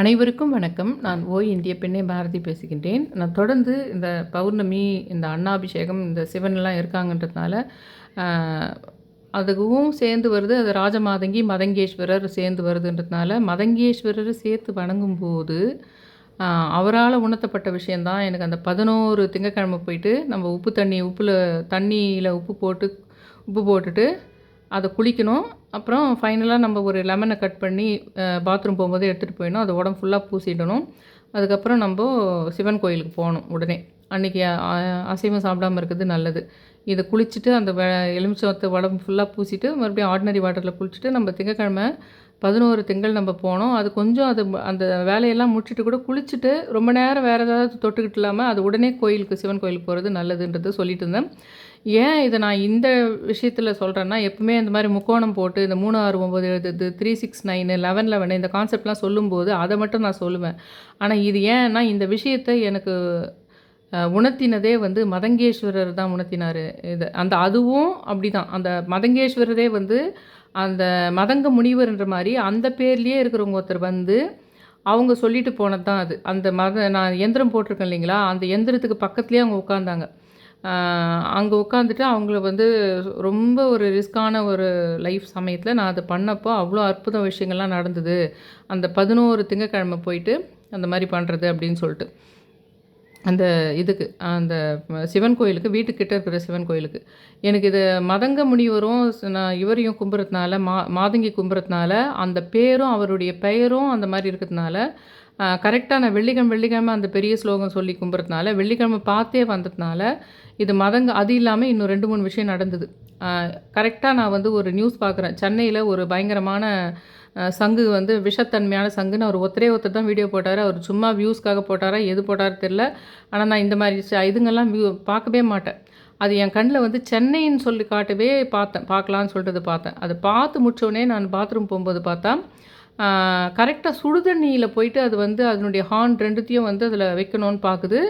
அனைவருக்கும் வணக்கம். நான் ஓய் இந்திய பெண்ணே பாரதி பேசுகின்றேன். நான் தொடர்ந்து இந்த பௌர்ணமி இந்த அண்ணாபிஷேகம் இந்த சிவன்லாம் இருக்காங்கன்றதுனால அதுவும் சேர்ந்து வருது. அது ராஜமாதங்கி மதங்கேஸ்வரர் சேர்ந்து வருதுன்றதுனால மதங்கேஸ்வரர் சேர்த்து வணங்கும்போது அவரால் உணர்த்தப்பட்ட விஷயந்தான் எனக்கு அந்த பதினோரு திங்கக்கிழமை போயிட்டு நம்ம உப்பு தண்ணி உப்பில் தண்ணியில் உப்பு போட்டு உப்பு போட்டுட்டு அதை குளிக்கணும். அப்புறம் ஃபைனலாக நம்ம ஒரு லெமனை கட் பண்ணி பாத்ரூம் போகும்போது எடுத்துகிட்டு போயிடணும். அது உடம்பு ஃபுல்லாக பூசிடணும். அதுக்கப்புறம் நம்ம சிவன் கோயிலுக்கு போகணும் உடனே. அன்றைக்கி அசைவம் சாப்பிடாம இருக்கிறது நல்லது. இதை குளிச்சுட்டு அந்த வெ எலுமிச்சத்தை உடம்பு ஃபுல்லாக பூசிட்டு மறுபடியும் ஆர்டினரி வாட்டரில் குளிச்சுட்டு நம்ம திங்கக்கிழமை பதினோரு திங்கள் நம்ம போனோம் அது கொஞ்சம் அது அந்த வேலையெல்லாம் முடிச்சுட்டு கூட குளிச்சுட்டு ரொம்ப நேரம் வேறு ஏதாவது தொட்டுக்கிட்டு இல்லாமல் அது உடனே கோயிலுக்கு சிவன் கோயிலுக்கு போகிறது நல்லதுன்றது சொல்லிட்டு இருந்தேன். ஏன் இதை நான் இந்த விஷயத்தில் சொல்கிறேன்னா எப்பவுமே இந்த மாதிரி முக்கோணம் போட்டு இந்த மூணு ஆறு ஒம்பது எழுது three six nine eleven eleven இந்த கான்செப்ட்லாம் சொல்லும்போது அதை மட்டும் நான் சொல்லுவேன். ஆனால் இது ஏன்னா இந்த விஷயத்தை எனக்கு உணர்த்தினதே வந்து மதங்கேஸ்வரர் தான் உணர்த்தினார். இது அந்த அதுவும் அப்படி தான் அந்த மதங்கேஸ்வரரே வந்து அந்த மதங்க முனிவர்ன்ற மாதிரி அந்த பேர்லேயே இருக்கிறவங்க ஒருத்தர் வந்து அவங்க சொல்லிட்டு போனது தான் அது. அந்த மத நான் எந்திரம் போட்டிருக்கேன் இல்லைங்களா? அந்த எந்திரத்துக்கு பக்கத்துலேயே அவங்க உட்காந்தாங்க அங்கே உட்காந்துட்டு அவங்கள வந்து ரொம்ப ஒரு ரிஸ்க்கான ஒரு லைஃப் சமயத்தில் நான் அதை பண்ணப்போ அவ்வளோ அற்புத விஷயங்கள்லாம் நடந்தது. அந்த பதினோரு திங்கக்கிழமை போயிட்டு அந்த மாதிரி பண்ணுறது அப்படின்னு சொல்லிட்டு. அந்த இதுக்கு அந்த சிவன் கோயிலுக்கு வீட்டுக்கிட்ட இருக்கிற சிவன் கோயிலுக்கு. எனக்கு இது மதங்க முனிவரும் நான் இவரையும் கும்புறதுனால மா மாதங்கி கும்புறதுனால அந்த பேரும் அவருடைய பெயரும் அந்த மாதிரி இருக்கிறதுனால கரெக்டாக நான் வெள்ளிக்கிழமை வெள்ளிக்கிழமை அந்த பெரிய ஸ்லோகம் சொல்லி கும்புறதுனால வெள்ளிக்கிழமை பார்த்தே வந்ததுனால இது மதங்க அது இல்லாமல் இன்னும் ரெண்டு மூணு விஷயம் நடந்தது. கரெக்டாக நான் வந்து ஒரு நியூஸ் பார்க்குறேன் சென்னையில் ஒரு பயங்கரமான சங்கு வந்து விஷத்தன்மையான சங்குன்னு அவர் ஒத்தரே ஒருத்தர் தான் வீடியோ போட்டார். அவர் சும்மா வியூஸ்க்காக போட்டாரா எது போட்டாரு தெரில ஆனால் நான் இந்த மாதிரி ச- இதுங்கெல்லாம் வியூ பார்க்கவே மாட்டேன். அது என் கண்ணில் வந்து சென்னைன்னு சொல்லி காட்டவே பார்த்தேன். பார்க்கலான்னு சொல்லிட்டு பார்த்தேன். அதை பார்த்து முடிச்சோடனே நான் பாத்ரூம் போகும்போது பார்த்தா கரெக்டாக சுடுதண்ணியில் போயிட்டு அது வந்து அதனுடைய ஹார்ன் ரெண்டுத்தையும் வந்து அதில் வைக்கணும்னு பார்க்குது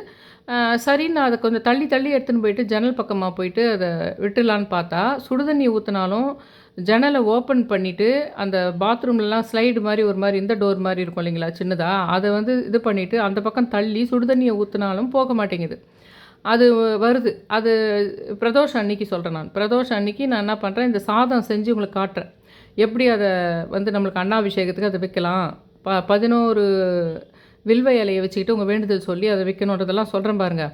சரின்னு அதை கொஞ்சம் தள்ளி தள்ளி எடுத்துன்னு போயிட்டு ஜன்னல் பக்கமாக போயிட்டு அதை விட்டுலான்னு பார்த்தா சுடுதண்ணி ஊற்றினாலும் ஜன்னலை ஓப்பன் பண்ணிவிட்டு அந்த பாத்ரூம்லலாம் ஸ்லைடு மாதிரி ஒரு மாதிரி இந்த டோர் மாதிரி இருக்கும் இல்லைங்களா சின்னதாக அதை வந்து இது பண்ணிவிட்டு அந்த பக்கம் தள்ளி சுடுதண்ணியை ஊற்றினாலும் போக மாட்டேங்குது. அது வருது. அது பிரதோஷம் அன்னைக்கு சொல்கிறேன் நான். பிரதோஷம் அன்னைக்கு நான் என்ன பண்ணுறேன் இந்த சாதம் செஞ்சு உங்களுக்கு காட்டுறேன். எப்படி அதை வந்து நம்மளுக்கு அண்ணாபிஷேகத்துக்கு அதை வைக்கலாம்? ப பதினோரு வில்வ இலையை வச்சுக்கிட்டு உங்கள் வேண்டுதல் சொல்லி அதை வைக்கணுன்றதெல்லாம் சொல்கிறேன் பாருங்கள்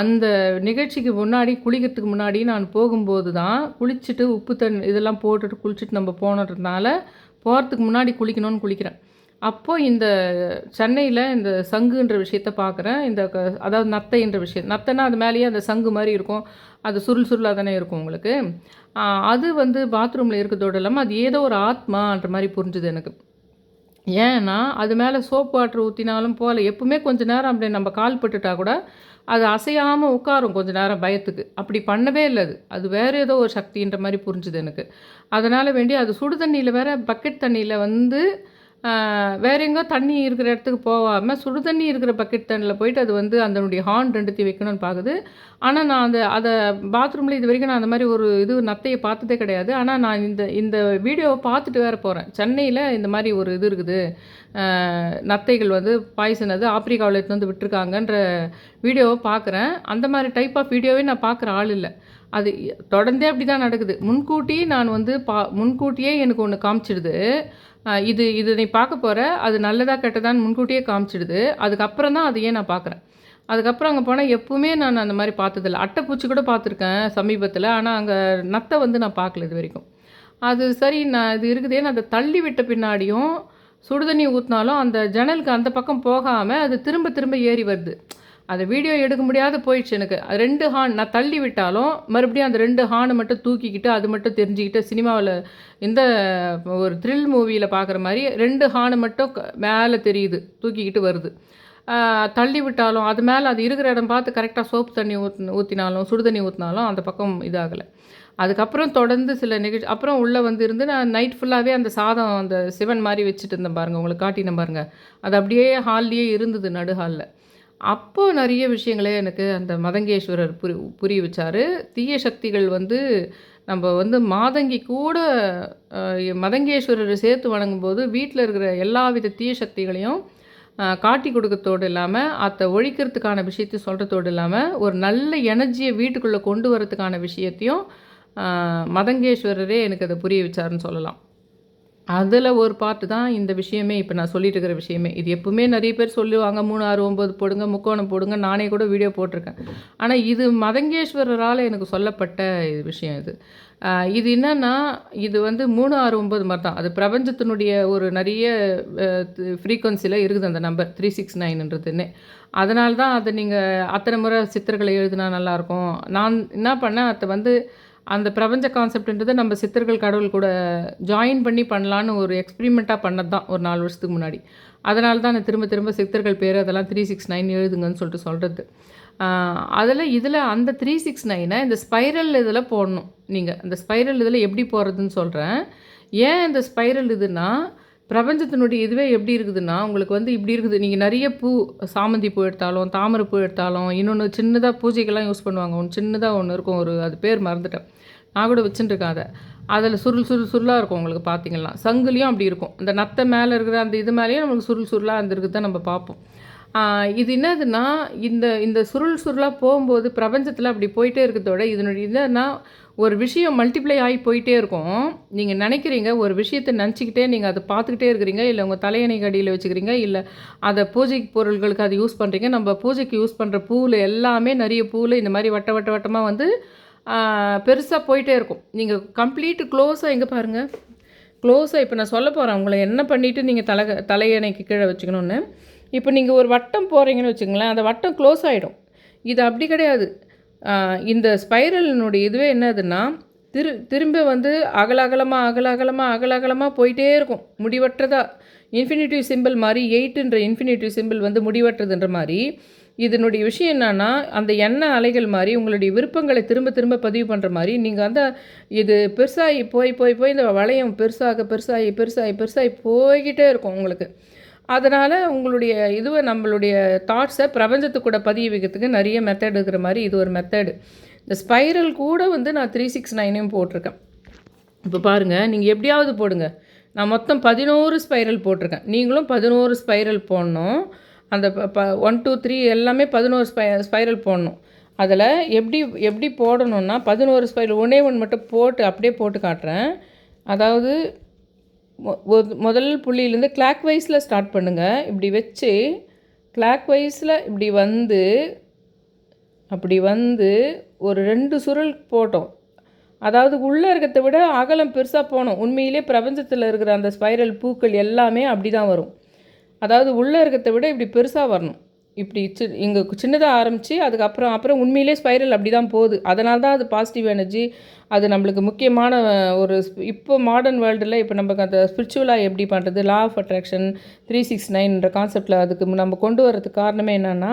அந்த நிகழ்ச்சிக்கு முன்னாடி குளிக்கிறதுக்கு முன்னாடி நான் போகும்போது தான் குளிச்சுட்டு உப்பு தண்ணி இதெல்லாம் போட்டுட்டு குளிச்சுட்டு நம்ம போனதுனால போகிறதுக்கு முன்னாடி குளிக்கணும்னு குளிக்கிறேன். அப்போது இந்த சென்னையில் இந்த சங்குன்ற விஷயத்த பார்க்குறேன் இந்த க- அதாவது நத்தைன்ற விஷயம். நத்தைன்னா அது மேலேயே அந்த சங்கு மாதிரி இருக்கும். அது சுருள் சுருளாக தானே இருக்கும் உங்களுக்கு. அது வந்து பாத்ரூமில் இருக்கிறதோடு இல்லாமல் அது ஏதோ ஒரு ஆத்மான்ற மாதிரி புரிஞ்சுது எனக்கு. ஏன்னா அது மேலே சோப் வாட்டர் ஊற்றினாலும் போகல எப்பவுமே கொஞ்ச நேரம் அப்படி நம்ம கால் பட்டுட்டா கூட அது அசையாமல் உட்காரும் கொஞ்ச நேரம் பயத்துக்கு. அப்படி பண்ணவே இல்லை அது. அது வேறு ஏதோ ஒரு சக்தின்ற மாதிரி புரிஞ்சுது எனக்கு. அதனால் வேண்டி அது சுடு தண்ணியில் வேற பக்கெட் தண்ணியில் வந்து வேற எங்கோ தண்ணி இருக்கிற இடத்துக்கு போகாமல் சுடு தண்ணி இருக்கிற பக்கெட் தண்ணியில் போயிட்டு அது வந்து அதனுடைய ஹார்ன் ரெண்டுத்தையும் வைக்கணும்னு பார்க்குது ஆனால் நான் அந்த அதை பாத்ரூமில் இது வரைக்கும் நான் அந்த மாதிரி ஒரு இது நத்தையை பார்த்ததே கிடையாது. ஆனால் நான் இந்த இந்த வீடியோவை பார்த்துட்டு வேற போகிறேன் சென்னையில் இந்த மாதிரி ஒரு இது இருக்குது. நத்தைகள் வந்து பாய்சன் அது ஆப்பிரிக்காவில் எடுத்து வந்து விட்டுருக்காங்கன்ற வீடியோவை பார்க்குறேன் அந்த மாதிரி டைப் ஆஃப் வீடியோவே நான் பார்க்குற ஆள் இல்லை. அது தொடர்ந்தே அப்படி தான் நடக்குது. முன்கூட்டி நான் வந்து பா முன்கூட்டியே எனக்கு ஒன்று காமிச்சிடுது. இது இது நீ பார்க்க போகிற அது நல்லதா கெட்டதான்னு முன்கூட்டியே காமிச்சிடுது. அதுக்கப்புறம் தான் அதையே நான் பார்க்குறேன். அதுக்கப்புறம் அங்கே போனால் எப்பவுமே நான் அந்த மாதிரி பார்த்ததில்ல. அட்டைப்பூச்சி கூட பார்த்துருக்கேன் சமீபத்தில். ஆனால் அங்கே நத்தை வந்து நான் பார்க்கல இது வரைக்கும். அது சரி நான் இது இருக்குதே நான் அதை தள்ளி விட்ட பின்னாடியும் சுடுதண்ணி ஊற்றினாலும் அந்த ஜன்னலுக்கு அந்த பக்கம் போகாமல் அது திரும்ப திரும்ப ஏறி வருது. அது வீடியோ எடுக்க முடியாது போயிடுச்சு எனக்கு. ரெண்டு ஹான் நான் தள்ளி விட்டாலும் மறுபடியும் அந்த ரெண்டு ஹானை மட்டும் தூக்கிக்கிட்டு அது மட்டும் தெரிஞ்சுக்கிட்டு சினிமாவில் இந்த ஒரு த்ரில் மூவியில் பார்க்குற மாதிரி ரெண்டு ஹானை மட்டும் மேலே தெரியுது தூக்கிக்கிட்டு வருது. தள்ளி விட்டாலும் அது மேலே அது இருக்கிற இடம் பார்த்து கரெக்டாக சோப்பு தண்ணி ஊத் ஊற்றினாலும் சுடு தண்ணி ஊற்றினாலும் அந்த பக்கம் இதாகலை. அதுக்கப்புறம் தொடர்ந்து சில நிகழ்ச்சி அப்புறம் உள்ளே வந்து இருந்து நான் நைட் ஃபுல்லாகவே அந்த சாதம் அந்த சிவன் மாதிரி வச்சுட்டு இருந்தேன் பாருங்கள் உங்களுக்கு காட்டினேன் பாருங்கள் அது அப்படியே ஹால்லேயே இருந்தது நடு ஹாலில் அப்போ நிறைய விஷயங்களே எனக்கு அந்த மதங்கேஸ்வரர் புரி புரிய வச்சார் தீய சக்திகள் வந்து நம்ம வந்து மாதங்கி கூட மதங்கேஸ்வரரை சேர்த்து வணங்கும்போது வீட்டில் இருக்கிற எல்லா வித தீய சக்திகளையும் காட்டி கொடுக்கறதோடு இல்லாமல் அதை ஒழிக்கிறதுக்கான விஷயத்தை சொல்கிறதோடு இல்லாமல் ஒரு நல்ல எனர்ஜியை வீட்டுக்குள்ளே கொண்டு வரதுக்கான விஷயத்தையும் மதங்கேஸ்வரரே எனக்கு அதை புரிய வச்சாருன்னு சொல்லலாம். அதில் ஒரு பார்ட்டு தான் இந்த விஷயமே இப்போ நான் சொல்லிட்டு இருக்கிற விஷயமே. இது எப்பவுமே நிறைய பேர் சொல்லுவாங்க மூணு ஆறு ஒம்பது போடுங்க முக்கோணம் போடுங்க நானே கூட வீடியோ போட்டிருக்கேன். ஆனால் இது மதங்கேஸ்வரரால் எனக்கு சொல்லப்பட்ட விஷயம் இது. இது என்னன்னா இது வந்து மூணு ஆறு ஒம்பது மாதிரி தான் அது பிரபஞ்சத்தினுடைய ஒரு நிறைய ஃப்ரீக்வன்சியில் இருக்குது அந்த நம்பர் த்ரீ சிக்ஸ் நைன்ன்றதுன்னு அதனால தான் அதை நீங்கள் அத்தனை முறை சித்தர்களை எழுதினா நல்லாயிருக்கும் நான் என்ன பண்ணேன் அதை வந்து அந்த பிரபஞ்ச கான்செப்ட்ன்றது நம்ம சித்தர்கள் கடவுள் கூட ஜாயின் பண்ணி பண்ணலான்னு ஒரு எக்ஸ்பிரிமெண்ட்டாக பண்ணது தான் ஒரு நாலு வருஷத்துக்கு முன்னாடி. அதனால தான் நான் திரும்ப திரும்ப சித்தர்கள் பேர் அதெல்லாம் த்ரீ சிக்ஸ் நைன் எழுதுங்கன்னு சொல்லிட்டு சொல்கிறது அதில் இதில் அந்த த்ரீ சிக்ஸ் நைனை இந்த ஸ்பைரல் இதில் போடணும். நீங்கள் அந்த ஸ்பைரல் இதில் எப்படி போடுறதுன்னு சொல்கிறேன் ஏன் இந்த ஸ்பைரல் இதுன்னா பிரபஞ்சத்தினுடைய இதுவே எப்படி இருக்குதுன்னா உங்களுக்கு வந்து இப்படி இருக்குது. நீங்கள் நிறைய பூ சாமந்தி பூ எடுத்தாலும் தாமரை பூ எடுத்தாலும் இன்னொன்று சின்னதாக பூஜைக்கெல்லாம் யூஸ் பண்ணுவாங்க. ஒன்று சின்னதாக ஒன்று இருக்கும். ஒரு அது பேர் மறந்துட்டேன். நான் கூட வச்சுட்டுருக்கேன் அதை. அதில் சுருள் சுருள் சுருளாக இருக்கும் உங்களுக்கு பார்த்தீங்கன்னா. சங்குலேயும் அப்படி இருக்கும். இந்த நத்தை மேலே இருக்கிற அந்த இது மேலேயும் நமக்கு சுருள் சுருளாக அந்த தான் நம்ம பார்ப்போம். இது என்னதுன்னா இந்த இந்த சுருள் சுருளாக போகும்போது பிரபஞ்சத்தில் அப்படி போயிட்டே இருக்கிறதோட இதனுடைய என்னன்னா ஒரு விஷயம் மல்டிப்ளை ஆகி போயிட்டே இருக்கும். நீங்கள் நினைக்கிறீங்க ஒரு விஷயத்தை நினச்சிக்கிட்டே நீங்கள் அதை பார்த்துக்கிட்டே இருக்கிறீங்க இல்லை உங்கள் தலையணை கடியில் வச்சுக்கிறீங்க இல்லை அதை பூஜை பொருள்களுக்கு அதை யூஸ் பண்ணுறீங்க நம்ம பூஜைக்கு யூஸ் பண்ணுற பூவில் எல்லாமே நிறைய பூவில் இந்த மாதிரி வட்ட வட்ட வட்டமாக வந்து பெருசாக போயிட்டே இருக்கும். நீங்கள் கம்ப்ளீட் க்ளோஸாக எங்கே பாருங்கள் க்ளோஸாக இப்போ நான் சொல்ல போகிறேன் உங்களை என்ன பண்ணிவிட்டு நீங்கள் தலை தலையணைக்கு கீழே வச்சுக்கணுன்னு இப்போ நீங்கள் ஒரு வட்டம் போகிறீங்கன்னு வச்சுங்களேன் அந்த வட்டம் க்ளோஸ் ஆகிடும் இது அப்படி கிடையாது. இந்த ஸ்பைரலினுடைய இதுவே என்னதுன்னா திரு திரும்ப வந்து அகலகலமாக அகலகலமாக அகல அகலமாக போயிட்டே இருக்கும். முடிவற்றதா. இன்ஃபினிட்டிவ் சிம்பிள் மாதிரி எயிட்டுன்ற இன்ஃபினிட்டிவ் சிம்பிள் வந்து முடிவற்றதுன்ற மாதிரி இதனுடைய விஷயம் என்னென்னா அந்த எண்ணெய் அலைகள் மாதிரி உங்களுடைய விருப்பங்களை திரும்ப திரும்ப பதிவு பண்ணுற மாதிரி நீங்கள் அந்த இது பெருசாகி போய் போய் போய் இந்த வளையம் பெருசாக பெருசாகி பெருசாகி பெருசாகி போய்கிட்டே இருக்கும் உங்களுக்கு. அதனால் உங்களுடைய இதுவை நம்மளுடைய தாட்ஸை பிரபஞ்சத்து கூட பதிய வைக்கிறதுக்கு நிறைய மெத்தட் இருக்கிற மாதிரி இது ஒரு மெத்தடு இந்த ஸ்பைரல் கூட வந்து நான் த்ரீ சிக்ஸ் நைனையும் போட்டிருக்கேன். இப்போ பாருங்கள் நீங்கள் எப்படியாவது போடுங்க. நான் மொத்தம் பதினோரு ஸ்பைரல் போட்டிருக்கேன். நீங்களும் பதினோரு ஸ்பைரல் போடணும். அந்த ப- ப ஒன் டூ த்ரீ எல்லாமே பதினோரு ஸ்பை ஸ்பைரல் போடணும். அதில் எப்படி எப்படி போடணும்னா பதினோரு ஸ்பைரல் ஒன்றே ஒன்று மட்டும் போட்டு அப்படியே போட்டு காட்டுறேன். அதாவது முதல் புள்ளியிலேருந்து கிளாக் வைஸில் ஸ்டார்ட் பண்ணுங்கள் இப்படி வச்சு கிளாக் வைஸில் இப்படி வந்து அப்படி வந்து ஒரு ரெண்டு சுருள் போட்டோம். அதாவது உள்ளே இருக்கிறத விட அகலம் பெருசாக போகணும் உண்மையிலே பிரபஞ்சத்தில் இருக்கிற அந்த ஸ்பைரல் பூக்கள் எல்லாமே அப்படி தான் வரும். அதாவது உள்ளே இருக்கிறத விட இப்படி பெருசாக வரணும். இப்படி சி இங்கே சின்னதாக ஆரம்பித்து அதுக்கப்புறம் அப்புறம் உண்மையிலே ஸ்பைரல் அப்படி தான் போகுது. அதனால தான் அது பாசிட்டிவ் எனர்ஜி அது நம்மளுக்கு முக்கியமான ஒரு இப்போ மாடர்ன் வேர்ல்டில் இப்போ நமக்கு அந்த ஸ்பிரிச்சுவலாக எப்படி பண்ணுறது law of attraction three six நைன்ன்ற கான்செப்டில் அதுக்கு நம்ம கொண்டு வரதுக்கு காரணமே என்னென்னா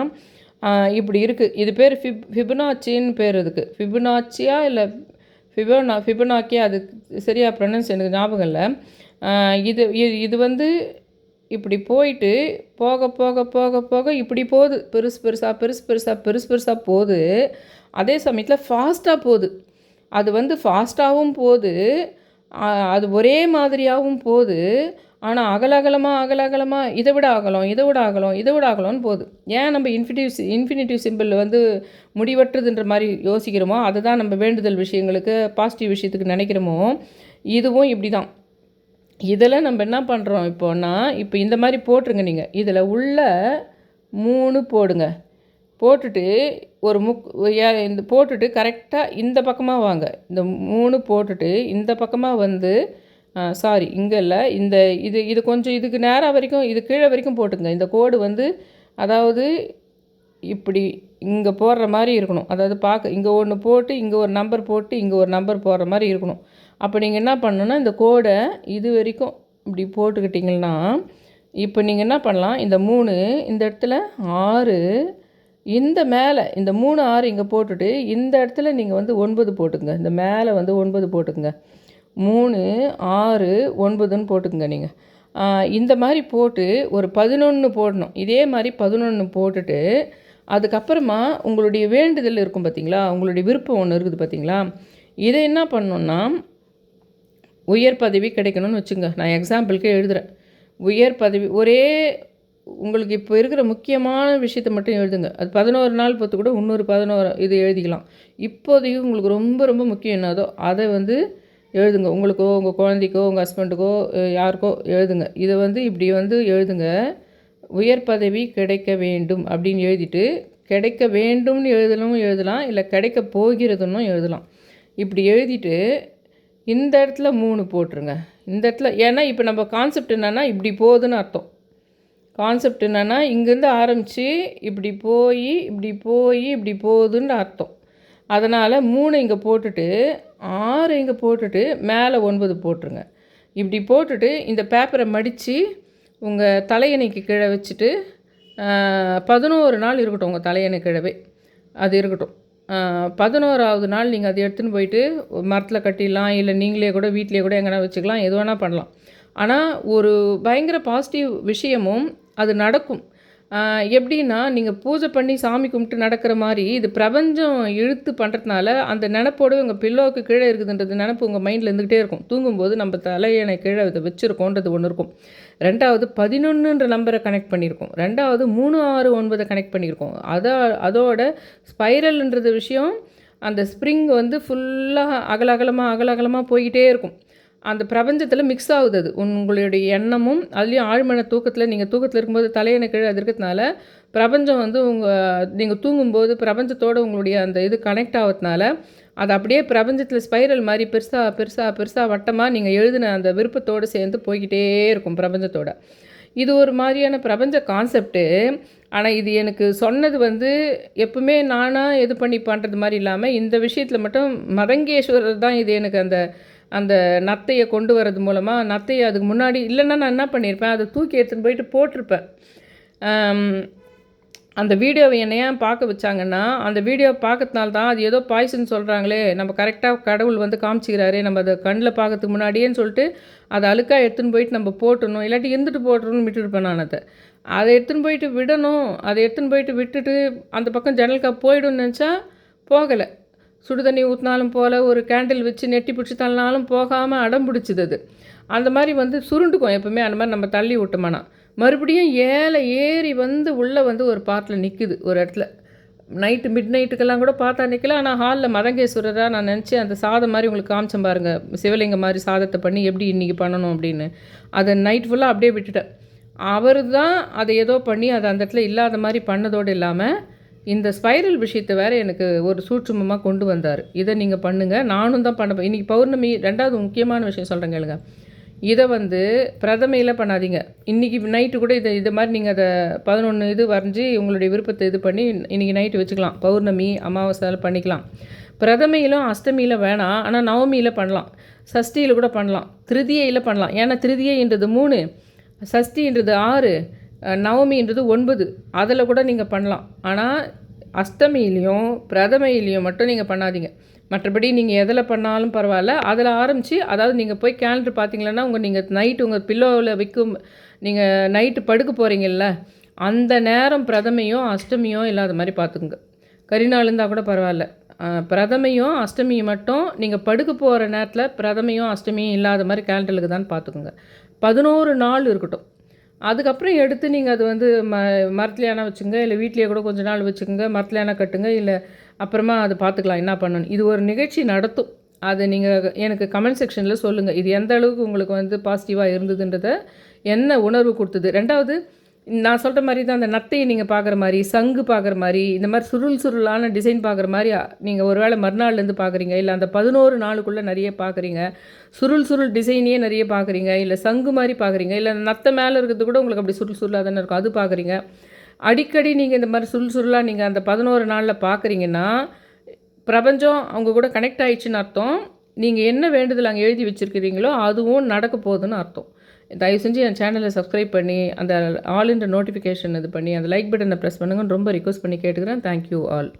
இப்படி இருக்குது இது பேர் ஃபிப் ஃபிபனாச்சின்னு பேர் இதுக்கு ஃபிபனாச்சியா இல்லை ஃபிபோனா ஃபிபனாக்கியா அது சரியாக ப்ரொனன்ஸ் எனக்கு ஞாபகம் இல்லை. இது இது இது வந்து இப்படி போயிட்டு போக போக போக போக இப்படி போகுது. பெருசு பெருசாக பெருசு பெருசாக பெருசு பெருசாக போகுது. அதே சமயத்தில் ஃபாஸ்ட்டாக போகுது. அது வந்து ஃபாஸ்ட்டாகவும் போகுது. அது ஒரே மாதிரியாகவும் போகுது. ஆனால் அகலகலமாக அகலகலமாக இதை விட ஆகலாம் இதை விட ஆகலாம் இதை விட ஆகலாம்னு போகுது. ஏன் நம்ம இன்ஃபினிட்டிவ் இன்ஃபினிட்டிவ் சிம்பிள் வந்து முடிவற்றதுன்ற மாதிரி யோசிக்கிறோமோ அதுதான் நம்ம வேண்டுதல் விஷயங்களுக்கு பாசிட்டிவ் விஷயத்துக்கு நினைக்கிறோமோ இதுவும் இப்படி தான் இதில் நம்ம என்ன பண்ணுறோம் இப்போன்னா இப்போ இந்த மாதிரி போட்டுருங்க நீங்கள் இதில் உள்ள மூணு போடுங்க. போட்டுட்டு ஒரு முக் ஏ- இந்த போட்டுட்டு கரெக்டாக இந்த பக்கமாக வாங்க. இந்த மூணு போட்டுட்டு இந்த பக்கமாக வந்து சாரி இங்கே இல்லை. இந்த இது இது கொஞ்சம் இதுக்கு நேராக வரைக்கும் இது கீழே வரைக்கும் போட்டுங்க இந்த கோடு வந்து அதாவது இப்படி இங்கே போடுற மாதிரி இருக்கணும். அதாவது பார்க்க இங்கே ஒன்று போட்டு இங்கே ஒரு நம்பர் போட்டு இங்கே ஒரு நம்பர் போடுற மாதிரி இருக்கணும். அப்போ நீங்கள் என்ன பண்ணணும்னா இந்த கோடை இது வரைக்கும் இப்படி போட்டுக்கிட்டிங்கன்னா இப்போ நீங்கள் என்ன பண்ணலாம் இந்த மூணு இந்த இடத்துல ஆறு இந்த மேலே இந்த மூணு ஆறு இங்கே போட்டுட்டு இந்த இடத்துல நீங்கள் வந்து ஒன்பது போட்டுங்க இந்த மேலே வந்து ஒன்பது போட்டுங்க மூணு ஆறு ஒன்பதுன்னு போட்டுக்குங்க நீங்கள் இந்த மாதிரி போட்டு ஒரு பதினொன்று போடணும். இதே மாதிரி பதினொன்று போட்டுட்டு அதுக்கப்புறமா உங்களுடைய வேண்டுதல் இருக்கும் பார்த்தீங்களா உங்களுடைய விருப்பம் ஒன்று இருக்குது பார்த்தீங்களா இதை என்ன பண்ணணுன்னா உயர் பதவி கிடைக்கணும்னு வச்சுங்க. நான் எக்ஸாம்பிளுக்கு எழுதுகிறேன் உயர் பதவி ஒரே உங்களுக்கு இப்போ இருக்கிற முக்கியமான விஷயத்த மட்டும் எழுதுங்க. அது பதினோரு நாள் பொறுத்து கூட இன்னொரு பதினோரு இது எழுதிக்கலாம். இப்போதைக்கு உங்களுக்கு ரொம்ப ரொம்ப முக்கியம் என்னதோ அதை வந்து எழுதுங்க. உங்களுக்கோ உங்கள் குழந்தைக்கோ உங்கள் ஹஸ்பண்டுக்கோ யாருக்கோ எழுதுங்க. இதை வந்து இப்படி வந்து எழுதுங்க. உயர் பதவி கிடைக்க வேண்டும் அப்படின்னு எழுதிட்டு கிடைக்க வேண்டும்னு எழுதணும் எழுதலாம் இல்லை கிடைக்க போகிறதுன்னு எழுதலாம். இப்படி எழுதிட்டு இந்த இடத்துல மூணு போட்டுருங்க. இந்த இடத்துல ஏன்னா இப்போ நம்ம கான்செப்ட் என்னென்னா இப்படி போகுதுன்னு அர்த்தம். கான்செப்ட் என்னென்னா இங்கேருந்து ஆரம்பித்து இப்படி போய் இப்படி போய் இப்படி போகுதுன்னு அர்த்தம். அதனால் மூணு இங்கே போட்டுட்டு ஆறு இங்கே போட்டுட்டு மேலே ஒன்பது போட்டுருங்க. இப்படி போட்டுட்டு இந்த பேப்பரை மடித்து உங்கள் தலையணைக்கு கீழே வச்சுட்டு பதினோரு நாள் இருக்கட்டும் உங்கள் தலையணை கீழவே. அது இருக்கட்டும். பதினோராவது நாள் நீங்கள் அதை எடுத்துன்னு போயிட்டு மரத்தில் கட்டிடலாம் இல்லை நீங்களே கூட வீட்டிலே கூட எங்கன்னா வச்சுக்கலாம் எது வேணால் பண்ணலாம். ஆனால் ஒரு பயங்கர பாசிட்டிவ் விஷயமும் அது நடக்கும். எப்படின்னா நீங்கள் பூஜை பண்ணி சாமி கும்பிட்டு நடக்கிற மாதிரி இது பிரபஞ்சம் இழுத்து பண்ணுறதுனால அந்த நினப்போடு உங்கள் பில்லோவுக்கு கீழே இருக்குதுன்றது நினப்பு உங்கள் மைண்டில் இருந்துக்கிட்டே இருக்கும். தூங்கும்போது நம்ம தலையணை கீழே இதை வச்சுருக்கோன்றது ஒன்று இருக்கும். ரெண்டாவது பதினொன்றுன்ற நம்பரை கனெக்ட் பண்ணியிருக்கோம் ரெண்டாவது மூணு ஆறு ஒன்பதை கனெக்ட் பண்ணியிருக்கோம் அதை அதோட ஸ்பைரல்ன்றது விஷயம் அந்த ஸ்ப்ரிங் வந்து ஃபுல்லாக அகலகலமாக அகலகலமாக போய்கிட்டே இருக்கும். அந்த பிரபஞ்சத்தில் மிக்ஸ் ஆகுது அது. உங்களுடைய எண்ணமும் அதுலேயும் ஆழ்மன தூக்கத்தில் நீங்கள் தூக்கத்தில் இருக்கும்போது தலையணை கீழே அது இருக்கிறதுனால பிரபஞ்சம் வந்து உங்கள் நீங்கள் தூங்கும்போது பிரபஞ்சத்தோடு உங்களுடைய அந்த இது கனெக்ட் ஆகிறதுனால அது அப்படியே பிரபஞ்சத்தில் ஸ்பைரல் மாதிரி பெருசாக பெருசாக பெருசாக வட்டமாக நீங்கள் எழுதின அந்த விருப்பத்தோடு சேர்ந்து போய்கிட்டே இருக்கும் பிரபஞ்சத்தோட. இது ஒரு மாதிரியான பிரபஞ்ச கான்செப்ட்டு ஆனால் இது எனக்கு சொன்னது வந்து எப்பவுமே நானாக இது பண்ணி பண்ணுறது மாதிரி இல்லாமல் இந்த விஷயத்தில் மட்டும் மதங்கேஸ்வரர் தான் இது எனக்கு அந்த அந்த நத்தையை கொண்டு வரது மூலமாக நத்தையை அதுக்கு முன்னாடி இல்லைன்னா நான் என்ன பண்ணியிருப்பேன் அதை தூக்கி எடுத்துன்னு போயிட்டு போட்டிருப்பேன். அந்த வீடியோவை என்னை ஏன் பார்க்க வச்சாங்கன்னா அந்த வீடியோ பார்க்கறதுனால தான் அது ஏதோ பாய்சன் சொல்கிறாங்களே நம்ம கரெக்டாக கடவுள் வந்து காமிச்சிக்கிறாரு நம்ம அதை கண்ணில் பார்க்கறதுக்கு முன்னாடியேன்னு சொல்லிட்டு அதை அழுக்காக எடுத்துன்னு போயிட்டு நம்ம போட்டணும் இல்லாட்டி இருந்துட்டு போட்டுருன்னு விட்டுருப்பேன் நான் அதை. அதை எடுத்துன்னு போயிட்டு விடணும் அதை எடுத்துன்னு போயிட்டு விட்டுட்டு அந்த பக்கம் ஜன்னல்காக போயிடும்னு நினச்சா போகலை. சுடு தண்ணி ஊற்றினாலும் போல் ஒரு கேண்டில் வச்சு நெட்டி பிடிச்சி தள்ளினாலும் போகாமல் அடம் பிடிச்சிது. அது அந்த மாதிரி வந்து சுருண்டுக்கும் எப்பவுமே அந்த மாதிரி நம்ம தள்ளி விட்டோம்னா மறுபடியும் ஏழை ஏறி வந்து உள்ளே வந்து ஒரு பாட்டில் நிற்குது ஒரு இடத்துல. நைட்டு மிட் நைட்டுக்கெல்லாம் கூட பார்த்தா நிற்கல ஆனால் ஹாலில் மதங்கேஸ்வரராக நான் நினச்சி அந்த சாதம் மாதிரி உங்களுக்கு காமிச்சேன் பாருங்கள் சிவலிங்க மாதிரி சாதத்தை பண்ணி எப்படி இன்றைக்கி பண்ணணும் அப்படின்னு. அதை நைட் ஃபுல்லாக அப்படியே விட்டுட்டேன். அவர் தான் அதை ஏதோ பண்ணி அதை அந்த இடத்துல இல்லாத மாதிரி பண்ணதோடு இல்லாமல் இந்த ஸ்பைரல் விஷயத்தை வேறு எனக்கு ஒரு சூட்சுமமாக கொண்டு வந்தார். இதை நீங்கள் பண்ணுங்கள் நானும் தான் பண்ண இன்றைக்கி பௌர்ணமி ரெண்டாவது முக்கியமான விஷயம் சொல்கிறேன் கேளுங்க. இதை வந்து பிரதமையில் பண்ணாதீங்க. இன்றைக்கி நைட்டு கூட இதை இது மாதிரி நீங்கள் அதை பதினொன்று இது வரைஞ்சி உங்களுடைய விருப்பத்தை இது பண்ணி இன்றைக்கி நைட்டு வச்சுக்கலாம். பௌர்ணமி அமாவாசையில் பண்ணிக்கலாம். பிரதமையிலும் அஷ்டமியில் வேணாம். ஆனால் நவமியில் பண்ணலாம். சஷ்டியில் கூட பண்ணலாம். திருதியையில் பண்ணலாம். ஏன்னா திருதியைன்றது மூணு. சஷ்டின்றது ஆறு. நவமின்றது ஒன்பது. அதில் கூட நீங்கள் பண்ணலாம். ஆனால் அஷ்டமியிலையும் பிரதமையிலையும் மட்டும் நீங்கள் பண்ணாதீங்க. மற்றபடி நீங்கள் எதில் பண்ணாலும் பரவாயில்ல. அதில் ஆரம்பித்து அதாவது நீங்கள் போய் கேலண்டர் பார்த்தீங்களன்னா உங்கள் நீங்கள் நைட்டு உங்கள் பில்லோவில் வைக்கும் நீங்கள் நைட்டு படுக்க போகிறீங்கல்ல அந்த நேரம் பிரதமையும் அஷ்டமியும் இல்லாத மாதிரி பார்த்துக்குங்க. கரிநாள் இருந்தால் கூட பரவாயில்ல. பிரதமையும் அஷ்டமியும் மட்டும் நீங்கள் படுக்க போகிற நேரத்தில் பிரதமையும் அஷ்டமியும் இல்லாத மாதிரி கேலண்டருக்கு தான் பார்த்துக்குங்க. பதினோரு நாள் இருக்கட்டும். அதுக்கப்புறம் எடுத்து நீங்கள் அது வந்து ம மரத்துலையானா வச்சுங்க இல்லை வீட்லேயே கூட கொஞ்ச நாள் வச்சுக்கோங்க மரத்துலையானா கட்டுங்க இல்லை அப்புறமா அதை பார்த்துக்கலாம் என்ன பண்ணணும். இது ஒரு நிகழ்ச்சி நடத்தும். அதை நீங்கள் எனக்கு கமெண்ட் செக்ஷனில் சொல்லுங்கள் இது எந்த அளவுக்கு உங்களுக்கு வந்து பாசிட்டிவாக இருந்ததுன்றத என்ன உணர்வு கொடுத்தது? ரெண்டாவது நான் சொல்கிற மாதிரி தான் அந்த நத்தையை நீங்கள் பார்க்குற மாதிரி சங்கு பார்க்குற மாதிரி இந்த மாதிரி சுருள் சுருளான டிசைன் பார்க்குற மாதிரி நீங்கள் ஒரு வேளை மறுநாள்லேருந்து பார்க்குறீங்க இல்லை அந்த பதினோரு நாளுக்குள்ளே நிறைய பார்க்குறீங்க சுருள் சுருள் டிசைனையே நிறைய பார்க்குறீங்க இல்லை சங்கு மாதிரி பார்க்குறீங்க இல்லை நத்தை மேலே இருக்கிறது கூட உங்களுக்கு அப்படி சுருள் சுருளாக தானே இருக்கும் அது பார்க்குறீங்க அடிக்கடி நீங்கள் இந்த மாதிரி சுருள் சுருளாக நீங்கள் அந்த பதினோரு நாளில் பார்க்குறீங்கன்னா பிரபஞ்சம் அவங்க கூட கனெக்ட் ஆயிடுச்சுன்னு அர்த்தம். நீங்கள் என்ன வேண்டுதல் அங்கே எழுதி வச்சுருக்கிறீங்களோ அதுவும் நடக்க போகுதுன்னு அர்த்தம். தயவு செஞ்சு என் சேனலை சப்ஸ்கிரைப் பண்ணி அந்த ஆல் நோட்டிஃபிகேஷன் இது பண்ணி அந்த லைக் பட்டனை ப்ரெஸ் பண்ணுங்கன்னு ரொம்ப ரிக்வஸ்ட் பண்ணி கேட்டுக்கிறேன். Thank you all